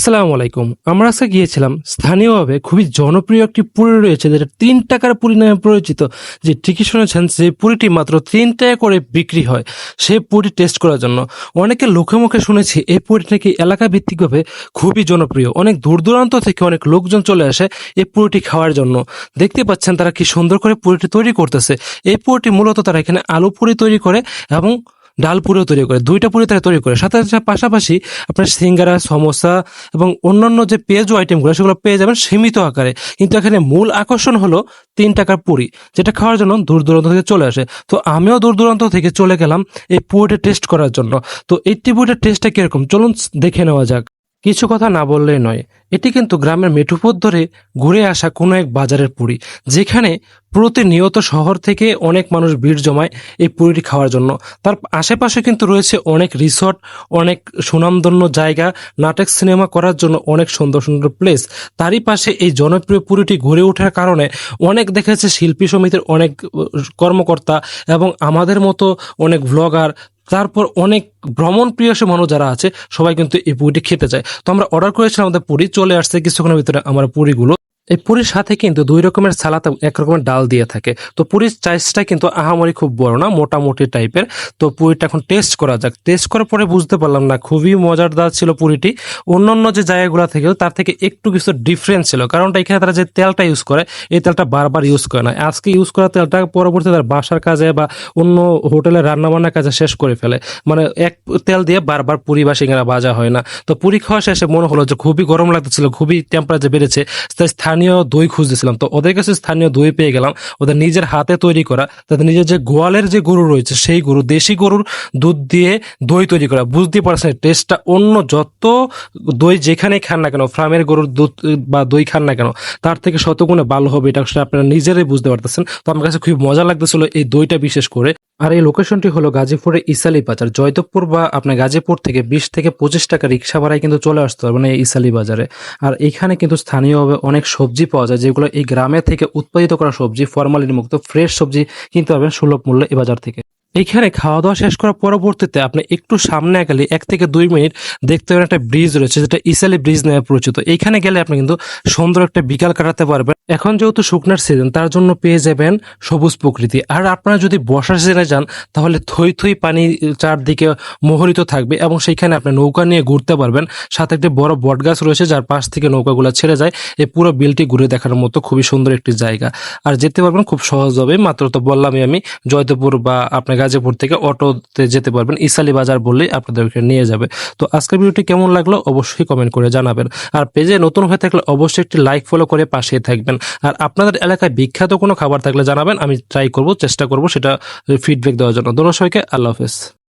আসসালামু আলাইকুম। আমরা আজকে গিয়েছিলাম, স্থানীয়ভাবে খুবই জনপ্রিয় একটি পুরি রয়েছে, যেটা তিন টাকার পুরি নামে পরিচিত, যে ঠিকই শুনেছেন যে পুরিটি মাত্র তিন টাকা করে বিক্রি হয় সেই পুরি টেস্ট করার জন্য। অনেকে লোকে মুখে শুনেছি এই পুরিটি নাকি এলাকা ভিত্তিকভাবে খুবই জনপ্রিয়। অনেক দূর দূরান্ত থেকে অনেক লোকজন চলে আসে এই পুরিটি খাওয়ার জন্য। দেখতে পাচ্ছেন তারা কি সুন্দর করে পুরিটি তৈরি করতেছে। এই পুরিটি মূলত তারা এখানে আলু পুরি তৈরি করে এবং ডাল পুরেও তৈরি করে, দুইটা পুরি তারা তৈরি করে। সাথে সাথে পাশাপাশি আপনার সিঙ্গারা, সমোসা এবং অন্যান্য যে পেজও আইটেমগুলো, সেগুলো পেয়ে যাবেন সীমিত আকারে। কিন্তু এখানে মূল আকর্ষণ হলো তিন টাকার পুরি, যেটা খাওয়ার জন্য দূর দূরান্ত থেকে চলে আসে। তো আমিও দূর দূরান্ত থেকে চলে গেলাম এই পুরোটা টেস্ট করার জন্য। তো এইটি পুরিটার টেস্টটা কীরকম? চলুন দেখে নেওয়া যাক। কিছু কথা না বললেই নয়। এটি কিন্তু গ্রামের মেঠুপথ ধরে ঘুরে আসা কোনো এক বাজারের পুরি, যেখানে প্রতিনিয়ত শহর থেকে অনেক মানুষ ভিড় জমায় এই পুরীটি খাওয়ার জন্য। তার আশেপাশে কিন্তু রয়েছে অনেক রিসর্ট, অনেক সুনামধন্য জায়গা, নাটক, সিনেমা করার জন্য অনেক সুন্দর সুন্দর প্লেস। তারই পাশে এই জনপ্রিয় পুরীটি ঘুরে ওঠার কারণে অনেক দেখেছে শিল্পী সমিতির অনেক কর্মকর্তা এবং আমাদের মতো অনেক ব্লগার তারপর অনেক ভ্রমণ প্রিয় মানুষ যারা আছে, সবাই কিন্তু এই পুরিটি খেতে চায়। তো আমরা অর্ডার করেছিলাম আমাদের পুরি, চলে আসছে কিছুক্ষণের ভিতরে আমার পুরিগুলো। এই পুরীর সাথে কিন্তু দুই রকমের সালাদ এক রকমের ডাল দিয়ে থাকে। তো পুরীর চাইসটা কিন্তু আহামরি খুব বড় না, মোটামুটি টাইপের। তো পুরীটা এখন টেস্ট করা যাক। টেস্ট করার পরে বুঝতে পারলাম না, খুবই মজারদার ছিল পুরিটি। অন্যান্য যে জায়গাগুলো থেকে তার থেকে একটু কিছু ডিফারেন্স ছিল, কারণটা এখানে তারা যে তেলটা ইউজ করে, এই তেলটা বারবার ইউজ করে না। আজকে ইউজ করা তেলটা পরবর্তীতে তার বাসার কাজে বা অন্য হোটেলে রান্নাবান্নার কাজে শেষ করে ফেলে। মানে এক তেল দিয়ে বারবার পুরী বা সিঙ্গারা ভাজা হয় না। তো পুরি খাওয়া শেষে মনে হলো যে খুবই গরম লাগতেছিল, খুবই টেম্পারেচার বেড়েছে, তাই স্থানীয় দই খুঁজতেছিলাম। তো ওদের কাছে স্থানীয় দই পেয়ে গেলাম। ওদের নিজের হাতে তৈরি করা, তাদের নিজের যে গোয়ালের যে গরু রয়েছে, সেই গরু, দেশি গরুর দুধ দিয়ে দই তৈরি করা। বুঝতে পারছেন, টেস্টটা অন্য যত দই যেখানে খান না কেন, ফার্মের গরুর দুধ বা দই খান না কেন, তার থেকে শতগুণে ভালো হবে, এটা আপনারা নিজেরাই বুঝতে পারতেছেন। তো আমার কাছে খুব মজা লাগতেছিল এই দইটা বিশেষ করে। আর এই লোকেশনটি হলো গাজীপুরের ইসালি বাজার জয়দেবপুর বা আপনার গাজীপুর থেকে বিশ থেকে পঁচিশ টাকা রিক্সা ভাড়ায় কিন্তু চলে আসতে পারবেন এই ইসালি বাজারে আর এখানে কিন্তু স্থানীয়ভাবে অনেক সবজি পাওয়া যায়, যেগুলো এই গ্রামে থেকে উৎপাদিত করা সবজি ফরমালিটি মুক্ত ফ্রেশ সবজি কিনতে পারবেন সুলভ মূল্যে এই বাজার থেকে। এইখানে খাওয়া দাওয়া শেষ করার পরবর্তীতে আপনি একটু সামনে গেলে এক থেকে দুই মিনিট দেখতে পাবেন একটা ব্রিজ রয়েছে, যেটা ইসালি ব্রিজ নামে পরিচিত। এইখানে গেলে আপনি কিন্তু সুন্দর একটা বিকাল কাটাতে পারবেন। এখন যেহেতু শুকনার সিজন তার জন্য পেয়ে যাবেন সবুজ প্রকৃতি। আর আপনারা যদি বর্ষার সিজনে যান, তাহলে থই থই পানি চারদিকে মোহরিত থাকবে এবং সেইখানে আপনি নৌকা নিয়ে ঘুরতে পারবেন। সাথে একটি বড় বটগাছ রয়েছে, যার পাশ থেকে নৌকাগুলো ছেড়ে যায়। এই পুরো বিলটি ঘুরে দেখার মতো খুবই সুন্দর একটি জায়গা। আর যেতে পারবেন খুব সহজভাবে মাত্র তো বললামই আমি, জয়দেবপুর বা আপনার গাজীপুর থেকে অটোতে যেতে পারবেন। ইসালি বাজার বললেই আপনাদেরকে নিয়ে যাবে। তো আজকের ভিডিওটি কেমন লাগল অবশ্যই কমেন্ট করে জানাবেন। আর পেজে নতুন হয়ে থাকলে অবশ্যই একটি লাইক ফলো করে পাশে থাকবেন। আর আপনাদের এলাকায় বিখ্যাত কোনো খাবার থাকলে জানাবেন, আমি ট্রাই করব, চেষ্টা করব সেটা ফিডব্যাক দেওয়ার জন্য। দোনো সবাইকে, আল্লাহ হাফেজ।